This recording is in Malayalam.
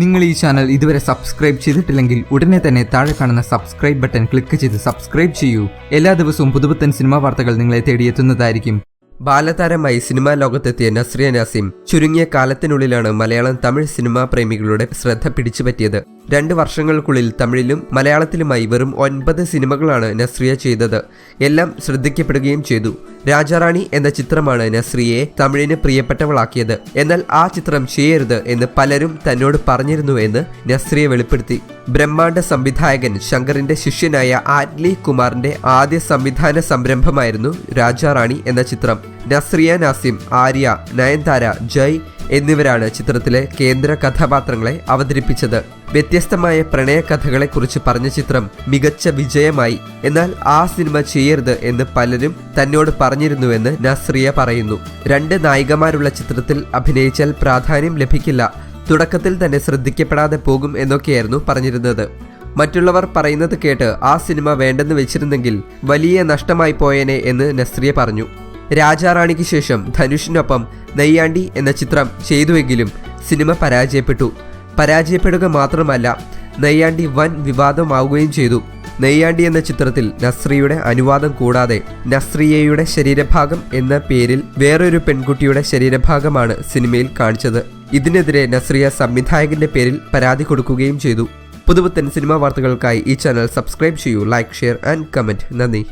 നിങ്ങൾ ഈ ചാനൽ ഇതുവരെ സബ്സ്ക്രൈബ് ചെയ്തിട്ടില്ലെങ്കിൽ ഉടനെ തന്നെ താഴെ കാണുന്ന സബ്സ്ക്രൈബ് ബട്ടൺ ക്ലിക്ക് ചെയ്ത് സബ്സ്ക്രൈബ് ചെയ്യൂ. എല്ലാ ദിവസവും പുതുപുത്തൻ സിനിമാ വാർത്തകൾ നിങ്ങളെ തേടിയെത്തുന്നതായിരിക്കും. ബാലതാരമായി സിനിമാ ലോകത്തെത്തിയ നസ്രിയ നാസിം ചുരുങ്ങിയ കാലത്തിനുള്ളിലാണ് മലയാളം തമിഴ് സിനിമാ പ്രേമികളുടെ ശ്രദ്ധ പിടിച്ചുപറ്റിയത്. രണ്ട് വർഷങ്ങൾക്കുള്ളിൽ തമിഴിലും മലയാളത്തിലുമായി വെറും ഒൻപത് സിനിമകളാണ് നസ്രിയ ചെയ്തത്. എല്ലാം ശ്രദ്ധിക്കപ്പെടുകയും ചെയ്തു. രാജാറാണി എന്ന ചിത്രമാണ് നസ്രിയെ തമിഴിന് പ്രിയപ്പെട്ടവളാക്കിയത്. എന്നാൽ ആ ചിത്രം ചെയ്യരുത് എന്ന് പലരും തന്നോട് പറഞ്ഞിരുന്നു എന്ന് നസ്രിയ വെളിപ്പെടുത്തി. ബ്രഹ്മാണ്ഡ സംവിധായകൻ ശങ്കറിന്റെ ശിഷ്യനായ ആറ്റ്ലി കുമാറിന്റെ ആദ്യ സംവിധാന സംരംഭമായിരുന്നു രാജാറാണി എന്ന ചിത്രം. നസ്രിയ നാസിം ആര്യ നയൻതാര ജയ് എന്നിവരാണ് ചിത്രത്തിലെ കേന്ദ്ര കഥാപാത്രങ്ങളെ അവതരിപ്പിച്ചത്. വ്യത്യസ്തമായ പ്രണയകഥകളെക്കുറിച്ച് പറഞ്ഞ ചിത്രം മികച്ച വിജയമായി. എന്നാൽ ആ സിനിമ ചെയ്യരുത് എന്ന് പലരും തന്നോട് പറഞ്ഞിരുന്നുവെന്ന് നസ്രിയ പറയുന്നു. രണ്ട് നായികമാരുള്ള ചിത്രത്തിൽ അഭിനയിച്ചാൽ പ്രാധാന്യം ലഭിക്കില്ല. തുടക്കത്തിൽ തന്നെ ശ്രദ്ധിക്കപ്പെടാതെ പോകും എന്നൊക്കെയായിരുന്നു പറഞ്ഞിരുന്നത്. മറ്റുള്ളവർ പറയുന്നത് കേട്ട് ആ സിനിമ വേണ്ടെന്ന് വെച്ചിരുന്നെങ്കിൽ വലിയ നഷ്ടമായി പോയേനെ എന്ന് നസ്രിയ പറഞ്ഞു. രാജാറാണിക്ക് ശേഷം ധനുഷിനൊപ്പം നെയ്യാണ്ടി എന്ന ചിത്രം ചെയ്തുവെങ്കിലും സിനിമ പരാജയപ്പെട്ടു. പരാജയപ്പെടുക മാത്രമല്ല നെയ്യാണ്ടി വൻ വിവാദമാവുകയും ചെയ്തു. നെയ്യാണ്ടി എന്ന ചിത്രത്തിൽ നസ്രിയുടെ അനുവാദം കൂടാതെ നസ്രിയയുടെ ശരീരഭാഗം എന്ന പേരിൽ വേറൊരു പെൺകുട്ടിയുടെ ശരീരഭാഗമാണ് സിനിമയിൽ കാണിച്ചത്. ഇതിനെതിരെ നസ്രിയ സംവിധായകന്റെ പേരിൽ പരാതി കൊടുക്കുകയും ചെയ്തു. പുതുപുത്തൻ സിനിമാ വാർത്തകൾക്കായി ഈ ചാനൽ സബ്സ്ക്രൈബ് ചെയ്യൂ ലൈക്ക് ഷെയർ ആൻഡ് കമന്റ്. നന്ദി.